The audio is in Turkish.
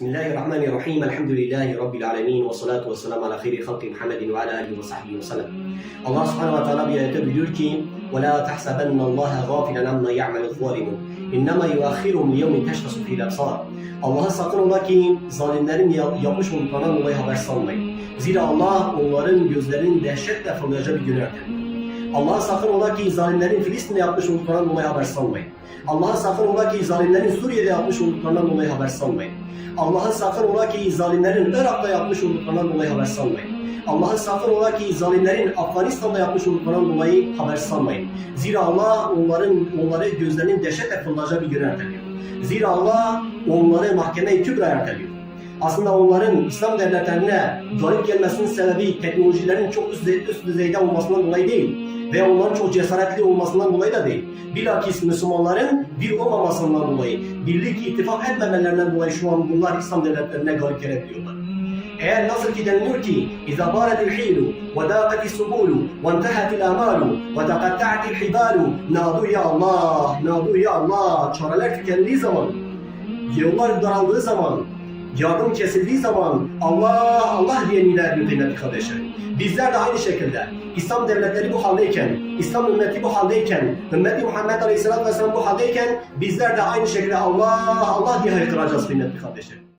بسم الله الرحمن الرحيم. الحمد لله رب العالمين والصلاة والسلام على خير خلق محمد وعلى آله وصحبه وسلم. الله سبحانه وتعالى يقول لك ولا تحسبن الله غافلا عما يعمل الظالمون. إنما يؤخرهم ليوم تشخص في الأبصار. الله سبحانه وتعالى يقول لك ظالمين يقوش من قناة الله بس الله زير الله ونورن يزدرن دهشتة فلنجب جنرتهم Allah'a sakın ola ki zalimlerin Filistin'de yapmış olduklarından dolayı haber salmayın. Allah'a sakın ola ki zalimlerin Suriye'de yapmış olduklarından dolayı haber salmayın. Allah'a sakın ola ki zalimlerin Irak'ta yapmış olduklarından dolayı haber salmayın. Allah'a sakın ola ki zalimlerin Afganistan'da yapmış olduklarından dolayı haber salmayın. Zira Allah onların onları gözlerinin dehşetle fırlayacağı bir güne erteliyor. Zira Allah onları mahkeme-i kübraya erteliyor. Aslında onların İslam devletlerine galip gelmesinin sebebi teknolojilerin çok üst düzeyde olmasından dolayı değil ve onların çok cesaretli olmasından dolayı da değil. Bilakis Müslümanların bir olmamasından dolayı, birlik ittifak etmemelerinden dolayı şu an bunlar İslam devletlerine galip gelebiliyorlar. Eğer nasıl ki deniliyor ki اِذَا بَارَتِ الْحِيلُ وَدَاقَتِ السُّبُولُ وَانْتَهَتِ الْاَمَالُ وَتَقَطَّعَتِ الْحِبَالُ نَادُوا ya Allah, نَادُوا ya Allah Çareler tükendiği zaman, yollar daraldığı zaman, yardım kesildiği zaman Allah Allah diye nida ediyor kardeşlerim. Bizler de aynı şekilde İslam devletleri bu haldeyken, İslam ümmeti bu haldeyken, ümmeti Muhammed Aleyhisselatü Vesselam bu haldeyken bizler de aynı şekilde Allah Allah diye haykıracağız kıymetli kardeşlerim.